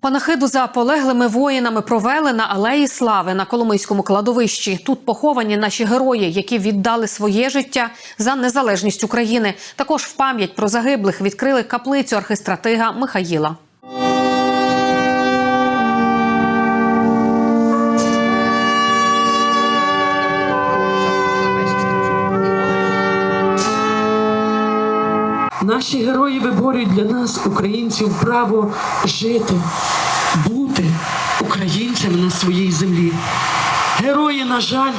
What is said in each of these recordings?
Панахиду за полеглими воїнами провели на алеї слави на Коломийському кладовищі. Тут поховані наші герої, які віддали своє життя за незалежність України. Також в пам'ять про загиблих відкрили каплицю архистратига Михаїла. Наші герої виборюють для нас, українців, право жити, бути українцями на своїй землі. Герої, на жаль,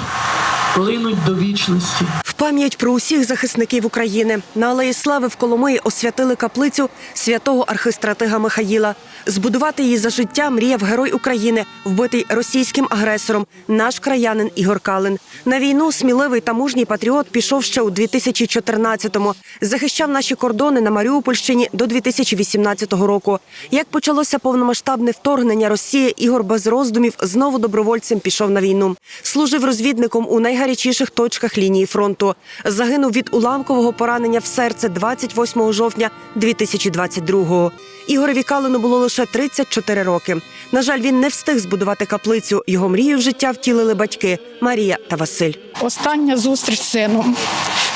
линуть до вічності. Пам'ять про усіх захисників України на Алеї Слави в Коломиї освятили каплицю святого архистратига Михаїла. Збудувати її за життя мріяв герой України, вбитий російським агресором, наш краянин Ігор Калин. На війну сміливий та мужній патріот пішов ще у 2014-му. Захищав наші кордони на Маріупольщині до 2018 року. Як почалося повномасштабне вторгнення Росії, Ігор без роздумів знову добровольцем пішов на війну. Служив розвідником у найгарячіших точках лінії фронту. Загинув від уламкового поранення в серце 28 жовтня 2022-го. Ігорові Калину було лише 34 роки. На жаль, він не встиг збудувати каплицю. Його мрію в життя втілили батьки Марія та Василь. Остання зустріч з сином.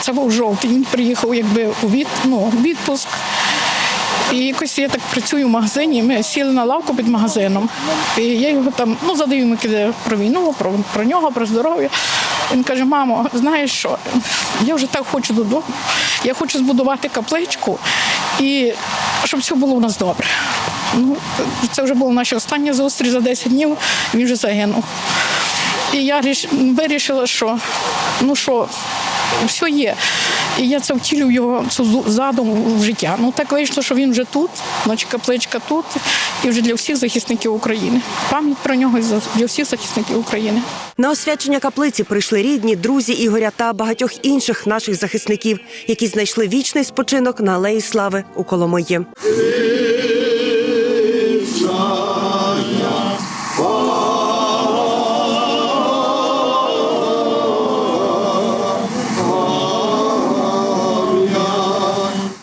Це був жовтий. Він приїхав якби у від, ну, відпуск. І якось я так працюю в магазині. Ми сіли на лавку під магазином. І я його там ну, задаю йому про війну, про, про нього, про здоров'я. Він каже: мамо, знаєш що? Я вже так хочу додому. Я хочу збудувати капличку і щоб все було у нас добре. Ну, це вже була наша остання зустріч за 10 днів, він вже загинув. І я вирішила, що ну що, все є. І я це втілю його задум в життя. Ну так вийшло, що він вже тут, значить капличка тут, і вже для всіх захисників України. Пам'ять про нього для всіх захисників України. На освячення каплиці прийшли рідні, друзі Ігоря та багатьох інших наших захисників, які знайшли вічний спочинок на алеї слави у Коломиї.